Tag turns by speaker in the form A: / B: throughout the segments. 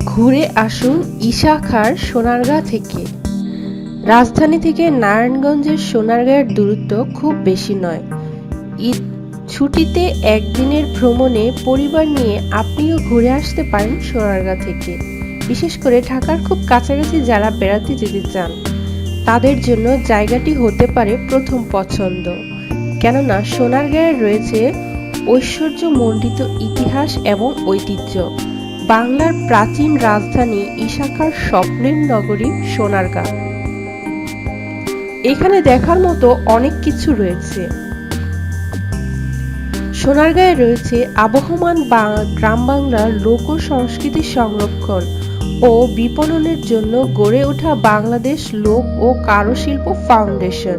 A: ঘুরে আসুন ইশাখার সোনারগাঁ থেকে। রাজধানী থেকে নারায়ণগঞ্জের সোনারগাঁয়ের দূরত্ব খুব বেশি নয়। ঈদ ছুটিতে একদিনের ভ্রমণে পরিবার নিয়ে আপনিও ঘুরে আসতে পারেন সোনারগাঁ থেকে। বিশেষ করে ঢাকার খুব কাছাকাছি যারা বেড়াতে যেতে চান, তাদের জন্য জায়গাটি হতে পারে প্রথম পছন্দ। কেননা সোনারগাঁয়ে রয়েছে ঐশ্বর্যমণ্ডিত ইতিহাস এবং ঐতিহ্য। বাংলার প্রাচীন রাজধানী ইশাখার স্বপ্নের নগরী সোনারগাঁ। এখানে দেখার মতো অনেক কিছু রয়েছে। সোনারগাঁয়ে রয়েছে আবহমান গ্রাম বাংলার লোক সংস্কৃতি সংরক্ষণ ও বিপণনের জন্য গড়ে ওঠা বাংলাদেশ লোক ও কারুশিল্প ফাউন্ডেশন।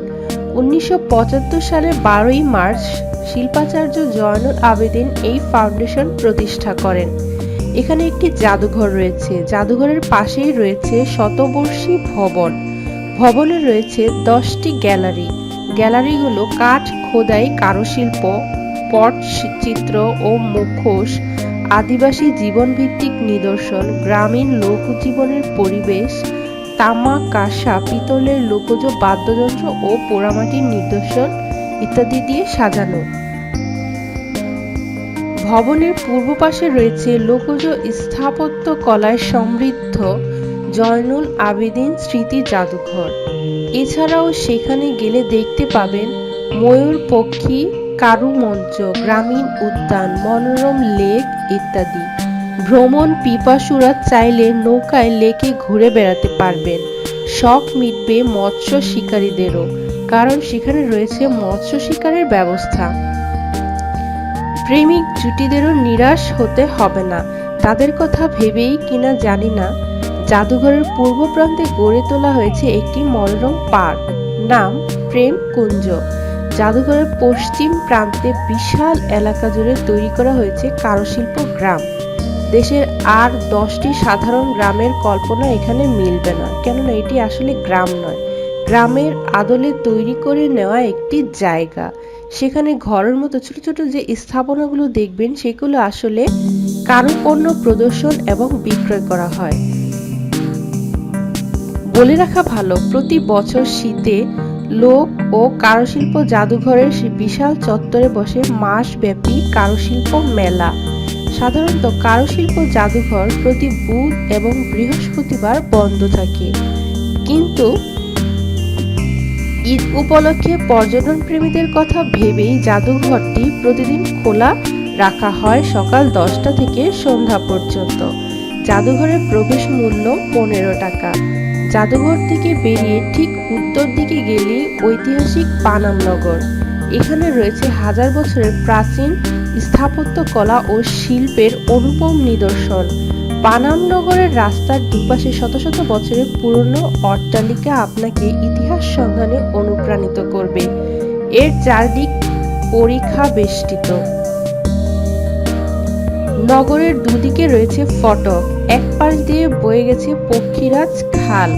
A: উনিশশো পঁচাত্তর সালের বারোই মার্চ শিল্পাচার্য জয়নুল আবেদিন এই ফাউন্ডেশন প্রতিষ্ঠা করেন। এখানে একটি জাদুঘর রয়েছে। জাদুঘরের পাশেই রয়েছে শতবর্ষী ভবন। ভবনে রয়েছে দশটি গ্যালারি। গ্যালারিগুলো কাঠ, খোদাই, কারুশিল্প, পট চিত্র ও মুখোশ, আদিবাসী জীবনভিত্তিক নিদর্শন, গ্রামীণ লোকজীবনের পরিবেশ তামা কাঁসা পিতলের লোকজ, বাদ্যযন্ত্র ও পোড়ামাটির নিদর্শন ইত্যাদি দিয়ে সাজানো। ভবনের পূর্ব পাশে রয়েছে লোকজ স্থাপত্য কলায় সমৃদ্ধ জয়নুল আবেদিন স্মৃতি জাদুঘর। এছাড়াও সেখানে গেলে দেখতে পাবেন ময়ূর পক্ষী কারুমঞ্চ গ্রামীণ উদ্যান, মনোরম লেক ইত্যাদি। ভ্রমণ পিপাসুরা চাইলে নৌকায় লেকে ঘুরে বেড়াতে পারবেন। শখ মিটবে মৎস্য শিকারীদেরও, কারণ সেখানে রয়েছে মৎস্য শিকারের ব্যবস্থা। প্রেমিক জুটিদেরও নিরাশ হতে হবে না। তাদের কথা ভেবেই কিনা জানি না। জাদুঘরের পূর্ব প্রান্তে গড়ে তোলা হয়েছে একটি মনোরম পার্ক। নাম প্রেম কুঞ্জ। জাদুঘরের পশ্চিম প্রান্তে বিশাল এলাকা জুড়ে তৈরি করা হয়েছে কারুশিল্প গ্রাম। দেশের আর দশটি সাধারণ গ্রামের কল্পনা এখানে মিলবে না, কেননা এটি আসলে গ্রাম নয়। গ্রামের আদলে তৈরি করে নেওয়া একটি জায়গা। সেখানে ঘরের মতো ছোট ছোট যে স্থাপনাগুলো দেখবেন, সেগুলো আসলে কারুপণ্য প্রদর্শন এবং বিক্রয় করা হয়। বলে রাখা ভালো, প্রতি বছর শীতে লোক ও কারুশিল্প জাদুঘরের বিশাল চত্বরে বসে মাসব্যাপী কারুশিল্প মেলা। সাধারণত কারুশিল্প জাদুঘর প্রতি বুধ এবং বৃহস্পতিবার বন্ধ থাকে। কিন্তু ঈদ উপলক্ষে পর্যটন প্রেমীদের কথা ভেবেই জাদুঘরটি প্রতিদিন খোলা রাখা হয় সকাল দশটা থেকে সন্ধ্যা পর্যন্ত। জাদুঘরের প্রবেশ মূল্য পনেরো টাকা। জাদুঘর থেকে বেরিয়ে ঠিক উত্তর দিকে গেলেই ঐতিহাসিক পানামনগর এখানে রয়েছে হাজার বছরের প্রাচীন স্থাপত্য কলা ও শিল্পের অনুপম নিদর্শন। পানামনগরের রাস্তার দুপাশে শত শত বছরের পুরনো অট্টালিকা আপনাকে ইতিহাস সন্ধানে অনুপ্রাণিত করবে। এর চারদিক পরীক্ষা বেষ্টিত নগরের দুদিকে রয়েছে ফটক। এক পাশ দিয়ে বয়ে গেছে পক্ষীরাজ খাল।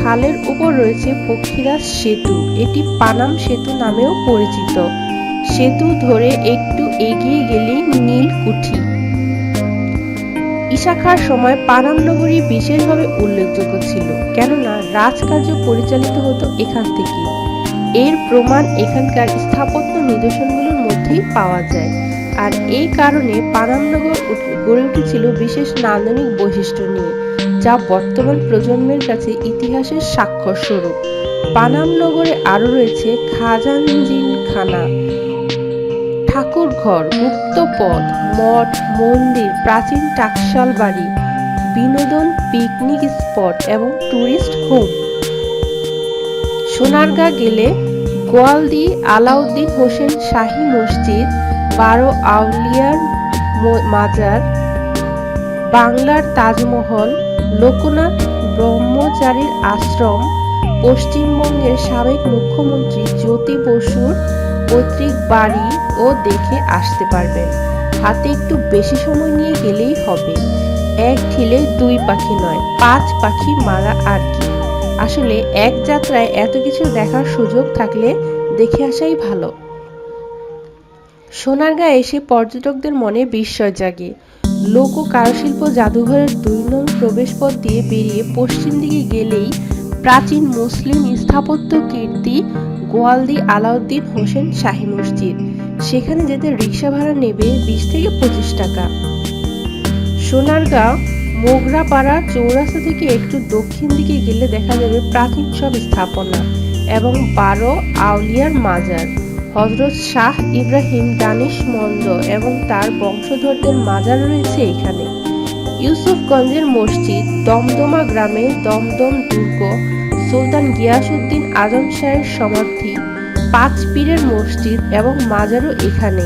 A: খালের উপর রয়েছে পক্ষীরাজ সেতু। এটি পানাম সেতু নামেও পরিচিত। সেতু ধরে একটু এগিয়ে গেলেই নীলকুঠি। ইশাখার সময় পানাম নগরী বিশেষভাবে উল্লেখযোগ্য ছিল, কেননা রাজকার্য পরিচালিত হতো এখান থেকে এর প্রমাণ এখানকার স্থাপত্য নিদর্শনগুলোর মধ্যেই পাওয়া যায়। আর এই কারণে পানামনগর গড়ে উঠেছিল বিশেষ নান্দনিক বৈশিষ্ট্য নিয়ে, যা বর্তমান প্রজন্মের কাছে ইতিহাসের স্বাক্ষর স্বরূপ পানামনগরে আরও রয়েছে খাজানজিনখানা ঠাকুরঘর গুপ্তপথ মঠ, মন্দির, প্রাচীন টাকশাল বাড়ি, বিনোদন পিকনিক স্পট এবং টুরিস্ট হোম সোনারগাঁ গেলে গোয়ালদি আলাউদ্দিন হোসেন শাহী মসজিদ, বারো আউলিয়ার মাজার, বাংলার তাজমহল, লোকনাথ ব্রহ্মচারীর আশ্রম, পশ্চিমবঙ্গের সাবেক মুখ্যমন্ত্রী জ্যোতি বসুর পৈতৃক বাড়ি ও দেখে আসতে পারবেন হাতে একটু বেশি সময় নিয়ে গেলেই হবে। এক ঢিলে দুই পাখি নয়, পাঁচ পাখি মারা আর কি। আসলে এক যাত্রায় এত কিছু দেখার সুযোগ থাকলে দেখে আসাই ভালো। সোনারগাঁ এসে পর্যটকদের মনে বিস্ময় জাগে। লোক ও কারুশিল্প জাদুঘরের দুই নং প্রবেশপথ দিয়ে বেরিয়ে পশ্চিম দিকে গেলেই প্রাচীন মুসলিম স্থাপত্য কীর্তি গোয়ালদি আলাউদ্দিন হোসেন শাহী মসজিদ। সেখানে যেতে রিক্সা ভাড়া নেবে বিশ থেকে পঁচিশ টাকা। সোনারগাঁও, মোগরাপাড়া চৌরাস্তা থেকে একটু দক্ষিণ দিকে গেলে দেখা যাবে প্রাচীন সব স্থাপনা এবং বারো আউলিয়ার মাজার। হজরত শাহ ইব্রাহিম দানিশ মন্দ এবং তার বংশধরদের মাজার রয়েছে এখানে। ইউসুফগঞ্জের মসজিদ দমদমা গ্রামে দমদম দুর্গ সুলতান গিয়াসউদ্দিন আজম শাহের সমাধি, পাঁচ পীরের মসজিদ এবং মাজারও এখানে।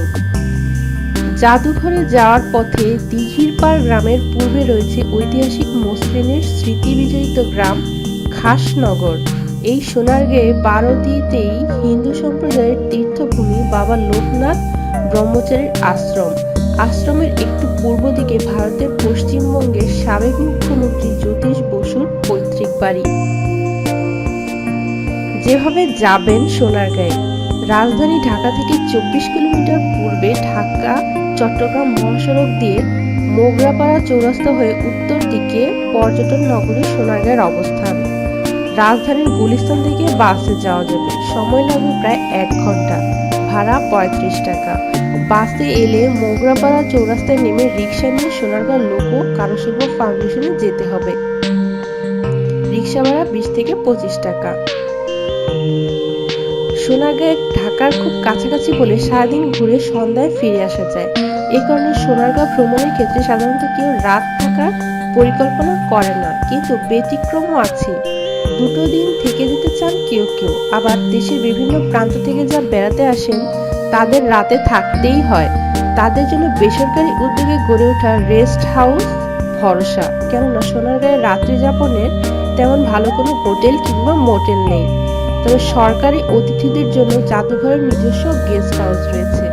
A: জাদুঘরে যাওয়ার পথে দিঘিরপাড় গ্রামের পূর্বে রয়েছে ঐতিহাসিক মসলিনের স্মৃতি বিজড়িত গ্রাম খাসনগর। এই সোনারগাঁয়ে বারোদিতেই হিন্দু সম্প্রদায়ের তীর্থভূমি বাবা লোকনাথ ব্রহ্মচারীর আশ্রম। আশ্রমের একটু পূর্ব দিকে ভারতের পশ্চিমবঙ্গের সাবেক মুখ্যমন্ত্রী জ্যোতিষ বসুর পৈতৃক বাড়ি। যেভাবে যাবেন সোনারগাঁয়ে রাজধানী ঢাকা থেকে চব্বিশ কিলোমিটার পূর্বে ঢাকা, চট্টগ্রাম মহাসড়ক দিয়ে মোগরাপাড়া চৌরাস্তা হয়ে উত্তর দিকে পর্যটন নগরী সোনারগাঁয়ের অবস্থান। রাজধানীর গুলিস্তান থেকে বাসে যাওয়া যাবে। সময় লাগবে প্রায় এক ঘণ্টা। ভাড়া পঁয়ত্রিশ টাকা। বাসে এলে মোগরাপাড়া চৌরাস্তায় নেমে রিক্সা নিয়ে সোনারগাঁ লোক কারুশিল্প ফাউন্ডেশনে যেতে হবে। রিক্সা ভাড়া বিশ থেকে পঁচিশ টাকা। সোনারগাঁয়ে ঢাকার খুব কাছাকাছি বলে সারাদিন ঘুরে সন্ধ্যায় ফিরে আসা যায়। এ কারণে সোনারগাঁ ভ্রমণের ক্ষেত্রে সাধারণত কেউ রাত থাকার পরিকল্পনা করে না, কিন্তু ব্যতিক্রমও আছে। দুটো দিন থেকে যেতে চান কেউ কেউ, আবার দেশের বিভিন্ন প্রান্ত থেকে যা বেড়াতে আসেন, তাদের রাতে থাকতেই হয়। তাদের জন্য বেসরকারি উদ্যোগে গড়ে ওঠা রেস্ট হাউস ভরসা। কেননা সোনারগাঁয়ে রাত্রি যাপনের তেমন ভালো কোনো হোটেল কিংবা মোটেল নেই। তবে সরকারি অতিথিদের জন্য জাদুঘরের নিজস্ব গেস্ট হাউস রয়েছে।